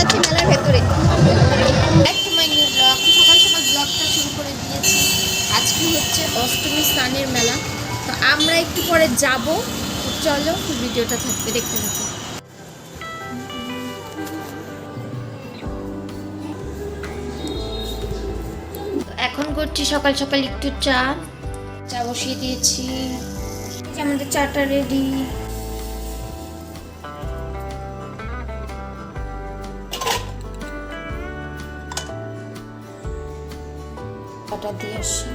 যাচ্ছি মেলার ভেতরে। টু নিউ ব্লগ, সকাল সকাল ব্লগটা শুরু করে দিয়েছি। আজকে হচ্ছে অষ্টমী স্নানের মেলা। তো আমরা একটু পরে যাব। চলো, ভিডিওটা থাকবে দেখতে থাকো। এখন করছি সকাল সকাল একটু চা। চা বসিয়ে দিয়েছি। আমাদের চাটা রেডি চাটা দিয়ে আসি।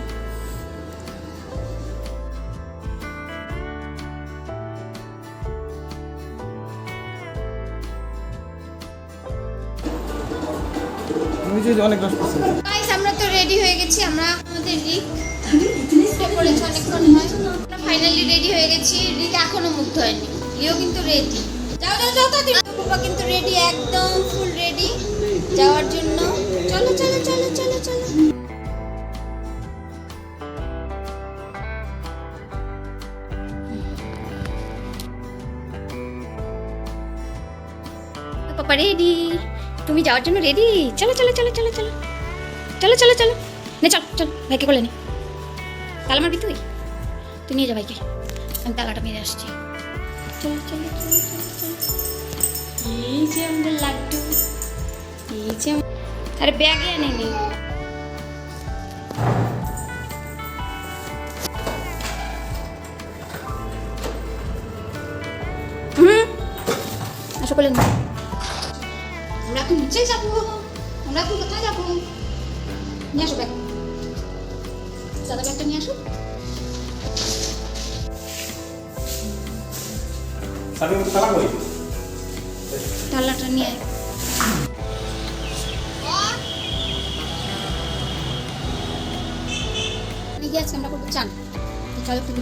আমরা তো রেডি হয়ে গেছি আমরা আমাদের রিক পড়েছে অনেকক্ষণ হয় আমরা ফাইনালি রেডি হয়ে গেছি রিক এখনও মুগ্ধ হয়নি লিও কিন্তু রেডি যাও যাও যাও তাড়াতাড়ি। কিন্তু রেডি একদম ফুল রেডি যাওয়ার জন্য। চলো চলো পাপা রেডি তুমি যাওয়ার জন্য রেডি চলো চলো চলো চলো চলো। চলো চলো চলো। নে, চল চল, ভাইকে বলে নে। তালা মারবি তুই? তুই নিয়ে যা ভাইকে। আমি তালাটা মেরে আসছি। চলো চলো আরে ব্যাগে এনে নি হুম? আসো না। এখন নিচে যাব আমরা এখন কোথায় যাব নিয়ে আসো ব্যাগ দাদা ব্যাগটা নিয়ে আসো সাথে মতো তালা করি ডালাটা নিয়ে আয় আজকে আমরা করব চান চলো তুমি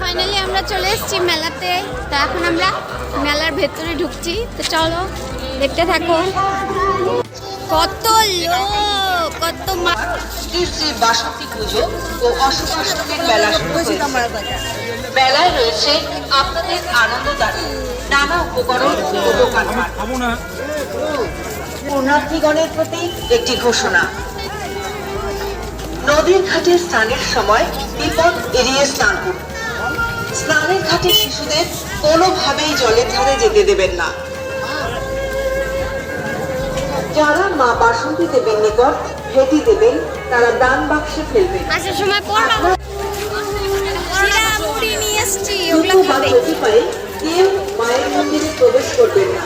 ফাইনালি আমরা চলে এসেছি মেলাতে। তো এখন আমরা মেলার ভেতরে ঢুকছি। তো চলো, দেখতে থাকো। কত লোক, কত মা শ্রী শ্রী বাসন্তী পুজো ও অষ্টমীর মেলা মেলায় রয়েছে আপনাদের আনন্দদায়ক নানা উপকরণ ও পুণ্যার্থীগণের প্রতি একটি ঘোষণা। নদীর ঘাটে স্নানের সময় বিপদ এড়িয়ে স্নান করুন। স্নানের ঘাটে শিশুদের কোনোভাবেই জলের ধারে যেতে দেবেন না। যারা মা বাসন্তী দেবেন নিকট ভেটি দেবেন তারা দান বাক্সে ফেলবেন কেউ মায়ের মন্দিরে প্রবেশ করবেন না।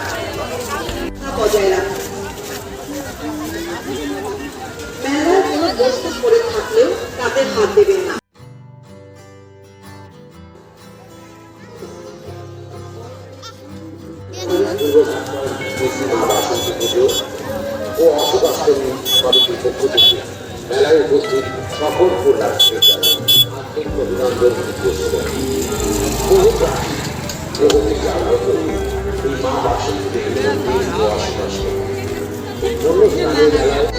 বজায় রাখুন। মেলার কোনো বস্তু পড়ে থাকলেও তাতে হাত দেবেন না। ও অশোকাষ্টমী সমিতির পক্ষ থেকে মেলায় উপস্থিত সকল কন্যাশ্রী আন্তরিক অভিনন্দন বহু মেলায়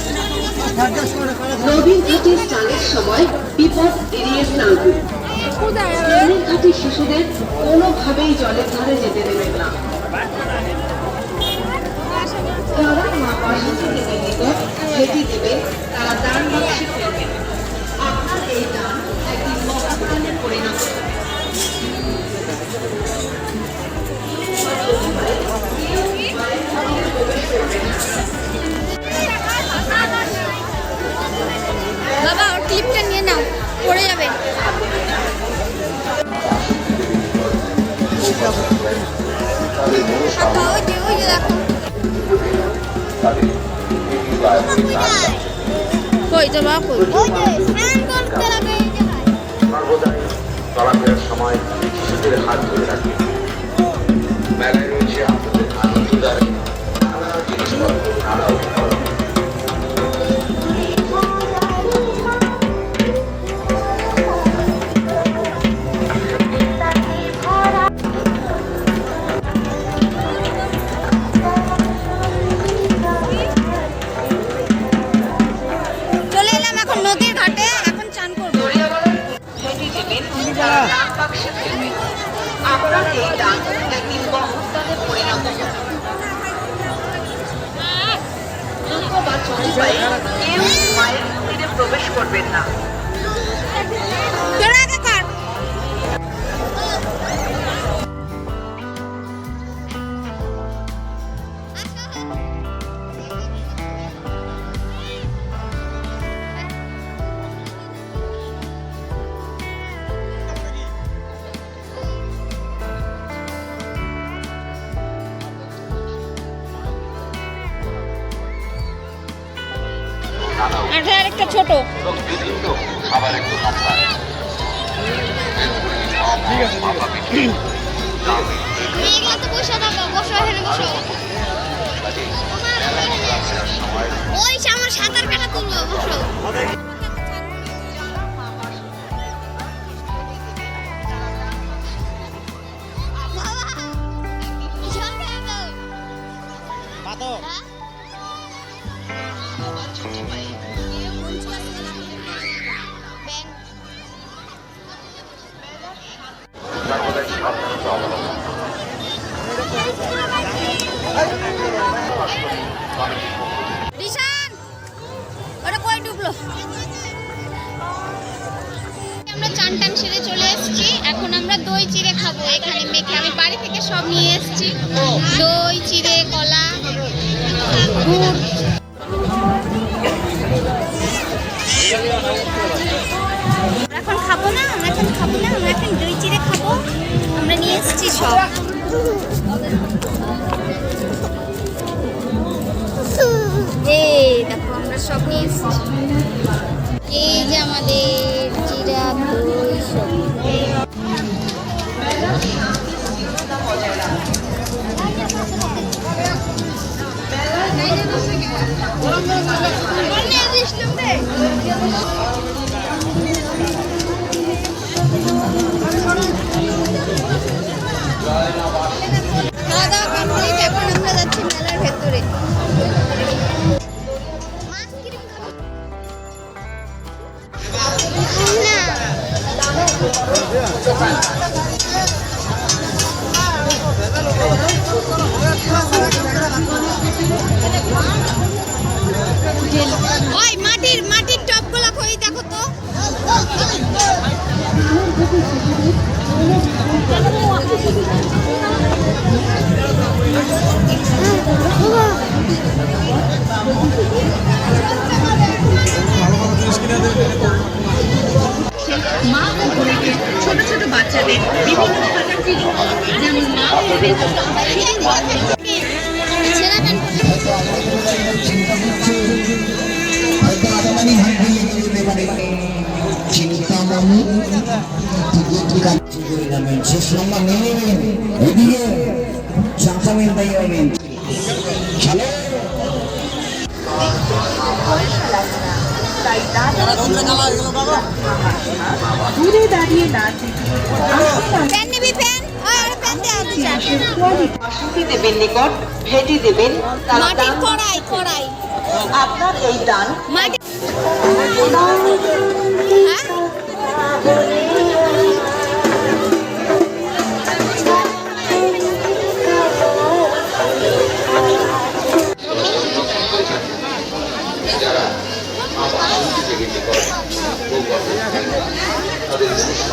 নদীর ঘাটে স্নানের সময় বিপদ এড়িয়ে স্নান করুন স্নানের ঘাটে শিশুদের কোনোভাবেই জলের ধারে যেতে দেবেন না। যারা মা নিকট ভেটি দেবেন তারা দান বাক্সে ফেলবেন আপনার এই দান একটি মহাদানে পরিণত হবে। বাবা ওর ক্লিপটা নিয়ে নাও পড়ে যাবে। কই তো বাবা কই? সর্বদাই চলাফেরার সময় শিশুদের হাত ধরে রাখবে মেলায় রয়েছে আপনাদের আনন্দদায়ক নানা জিনিসপত্র নানা বসো এখানে বসো। ওই যে আমার সাঁতার কাটা তুলবো। আমরা চান টান সেরে চলে এসেছি। এখন আমরা দই চিড়ে খাব এখানে মেখে। আমি বাড়ি থেকে সব নিয়ে এসেছি। দই, চিড়ে, কলা, গুড়। এখন খাব না, আমরা এখন খাব না, আমরা এখন দই চিড়ে খাব। আমরা নিয়ে এসেছি সব। দেখো, আমরা সব নিয়ে এসেছি। এই যে আমাদের সব মা ও বোনেদের ছোট ছোট বাচ্চাদের বিভিন্ন জিনিস যেমন মা শেষ নম্বর নিয়ে নেবেন এদিকে চাচামেন তাই হবেন দূরে দাঁড়িয়ে প্যান নিবি প্যান নিকট ভেটি দেবেন মাটির কড়াই কড়াই। আপনার এই দান মাটি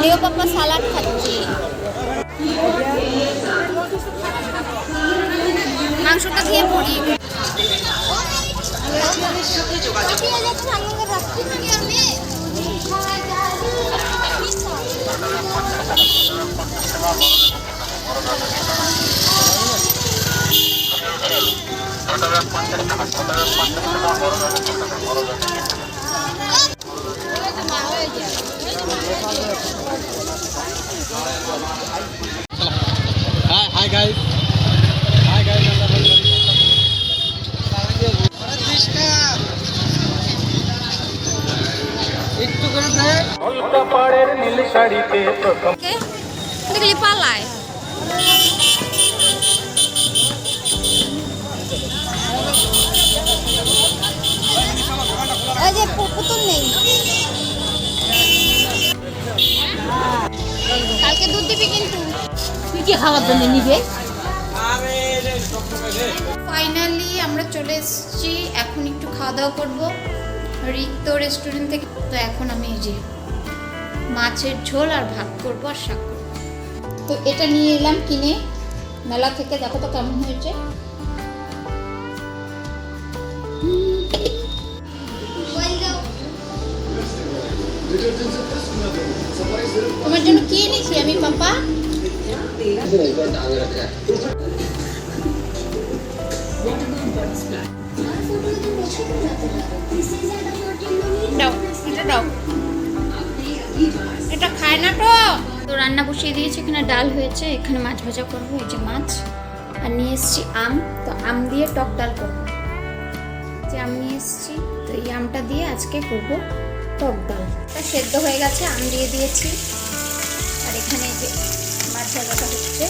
লিও পাপা সালাড খাচ্ছি মাংসটা দিয়ে পড়ি সাথে যোগাযোগ hi hi guys hi guys একটু করে দে কলকা পাড়ের নীল শাড়িতে প্রথম। দেখলি পালায়। এই যে পুতুল নেই। কালকে দুধ দিবি কিন্তু। তুই কি খাওয়ার জন্য নিবে? ফাইনালি আমরা চলে এসেছি। এখন একটু খাওয়া দাওয়া করব। রিক্ত রেস্টুরেন্ট থেকে। তো এখন আমি এই যে মাছের ঝোল আর ভাত করব আর শাক করব। তো এটা নিয়ে এলাম কিনে। মেলা থেকে দেখো তো কেমন হয়েছে। তোমার জন্য কি এনেছি আমি, পাপা? এটা খায় না তো। তো রান্না বসিয়ে দিয়েছি, এখানে ডাল হয়েছে, এখানে মাছ ভাজা করব, এই যে মাছ। আর নিয়ে এসেছি আম, তো আম দিয়ে টক ডাল করব। যে আম নিয়ে এসেছি, তো এই আমটা দিয়ে আজকে করব টক ডাল সেদ্ধ হয়ে গেছে, আম দিয়ে দিয়েছি। আর এখানে যে মাছ ভাজাটা হচ্ছে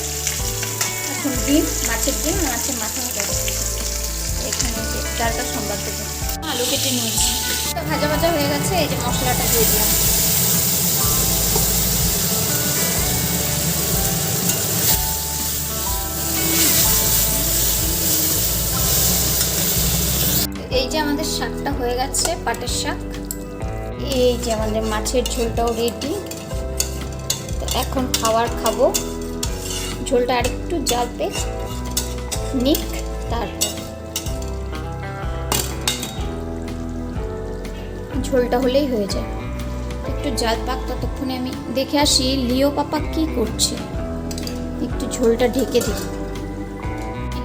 এখন ডিম, মাছের ডিম, মাছের মাথা ভাজা এখানে যে ডালটা সম্বাদ দেবো আলু কেটে নিয়েছি। ভাজা ভাজা হয়ে গেছে, এই যে মশলাটা দিয়ে দিলাম। এই যে আমাদের শাকটা হয়ে গেছে, পাটের শাক। এই যে আমাদের মাছের ঝোলটাও রেডি এখন খাবার খাব। ঝোলটা আরেকটু জ্বালবে নিক, তারপর। ঝোলটা হলেই হয়ে যায়। একটু জাল পাক, ততক্ষণে আমি দেখে আসি লিও পাপা কি করছে। একটু ঝোলটা ঢেকে দিই।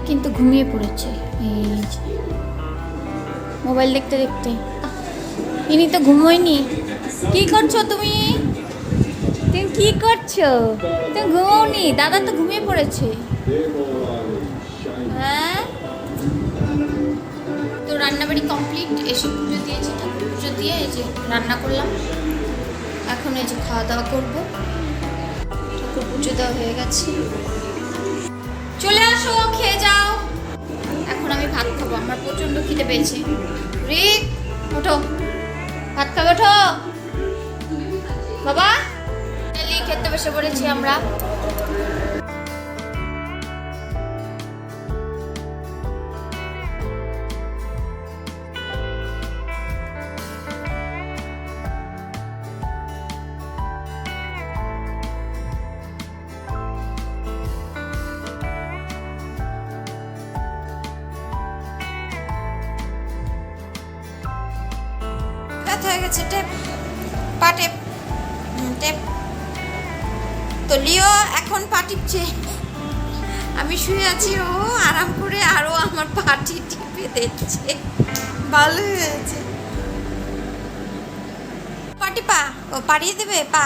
কিন্তু ঘুমিয়ে পড়েছে। এই মোবাইল দেখতে দেখতে। ইনি তো ঘুমোয়নি। কি করছ তুমি? তুমি কি করছ? তুমি ঘুমোওনি, দাদা তো ঘুমিয়ে পড়েছে। হ্যাঁ? তো রান্নাবাড়ি কমপ্লিট এসে পুজো দিয়েছি, ঠাকুর পুজো দিয়ে এই যে রান্না করলাম। এখন এই যে খাওয়া দাওয়া করব। ঠাকুর পুজো দেওয়া হয়ে গেছে। চলে আসো, খেয়ে যাও। এখন আমি ভাত খাব, আমার প্রচণ্ড খিদে পেয়েছে। রে ওঠো ভাত খাবে ওঠো। বাবা? খেতে বসে পড়েছি আমরা। তো লিও এখন পা টিপছে। আমি শুয়ে আছি, ও আরাম করে আরও আমার পাটি টিপে দিচ্ছে। ভালো হয়েছে। পাটি পা ও পাড়িয়ে দেবে? পা।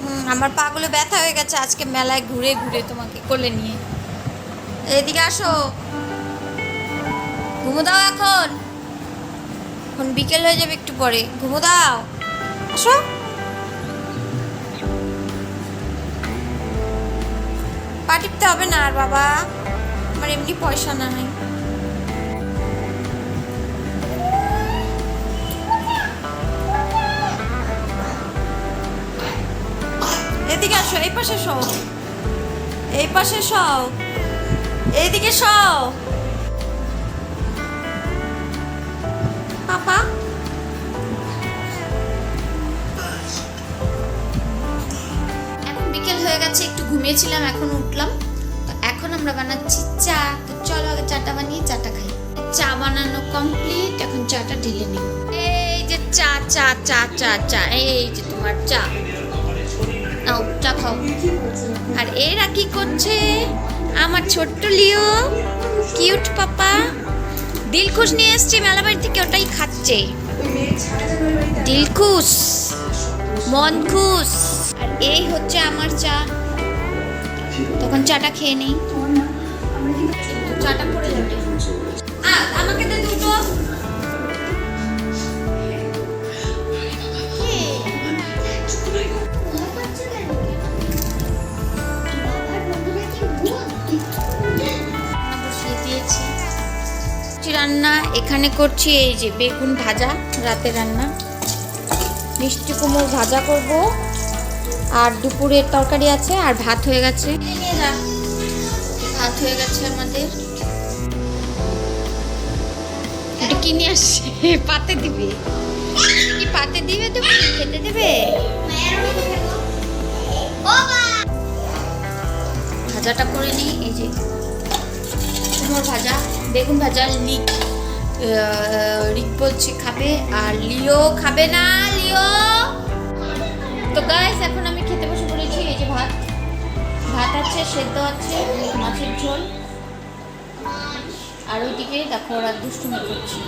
হুম, আমার পাগুলো ব্যথা হয়ে গেছে, আজকে মেলায় ঘুরে ঘুরে তোমাকে কোলে নিয়ে। এদিকে আসো। ঘুমো দাও এখন। এখন বিকেল হয়ে যাবে একটু পরে। ঘুমো দাও। আসো। টিপতে হবে না আর বাবা। আমার এমনি পয়সা নাই। এদিকে আসো, এই পাশে সও এই পাশে সও এইদিকে সও পাপা। এখন বিকেল হয়ে গেছে, একটু ঘুমিয়েছিলাম এখন উঠলাম। তো এখন আমরা বানাচ্ছি চা। তো চলো আগে চাটা বানিয়ে চাটা খাই। চা বানানো কমপ্লিট এখন চাটা ঢেলে নিই। এই যে চা চা চা চা চা, এই যে তোমার চা। নাও, চা খাও। আর এরা কি করছে? আমার ছোট্ট লিও, কিউট পাপা, দিলখুশ নিয়ে এসছে মেলা বাড়ি থেকে ওটাই খাচ্ছে। দিলখুশ মন খুশ আর এই হচ্ছে আমার চা। তখন চাটা খেয়ে নেই। রান্না এখানে করছি, এই যে বেগুন ভাজা রাতে রান্না। মিষ্টি কুমড়োর ভাজা করব। আর দুপুরের তরকারি আছে আর ভাত হয়ে গেছে। ভাত হয়ে গেছে আমাদের। এটা কি নিয়ে আসছে? পাতে দিবে। কি পাতে দিবে তুমি খেতে দেবে? ভাজাটা করে নিই এই যে কুমড়োর ভাজা বেগুন ভাজা লিক রিক বলছে খাবে। আর লিও খাবে না লিও। তো গাইস এখন ভাত আছে সেদ্ধ আছে মাছের ঝোল। আর ওইদিকে দেখো ওরা দুষ্টুমি করছে।